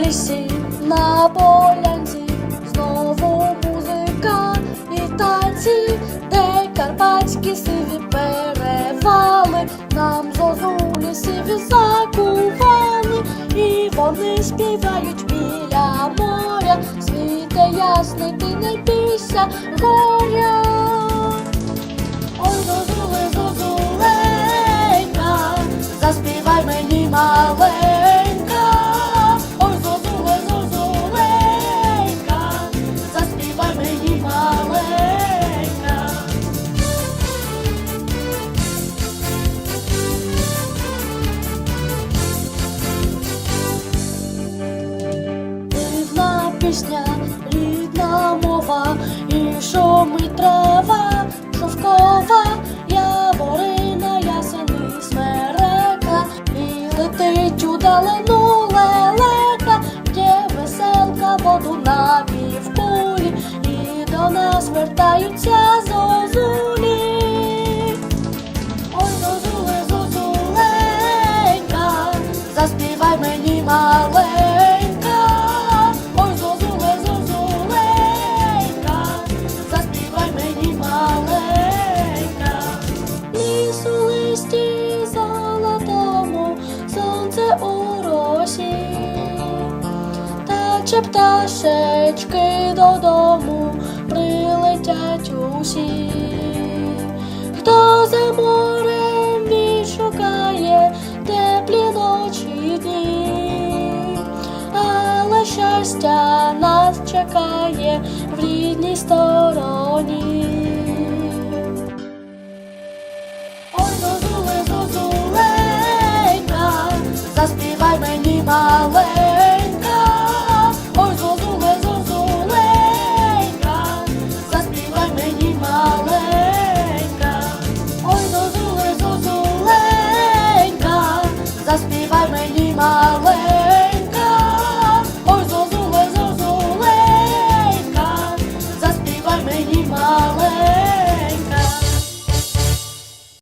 лісі, на полянці, знову музика і танці, де карпатські сиві перевали, нам зозулі сиві закували, і вони співають біля моря, світе ясний, ти не бійся горя. Пісня, рідна мова, і шумить трава, шовкова, яворина, ясени, смерека, і летить у далину лелека, є веселка, воду на півкулі, і до нас вертаються зозулі. У росі, та чи пташечки додому прилетять усі. Хто за морем відшукає теплі ночі дні, але щастя нас чекає в рідній стороні. мені мала.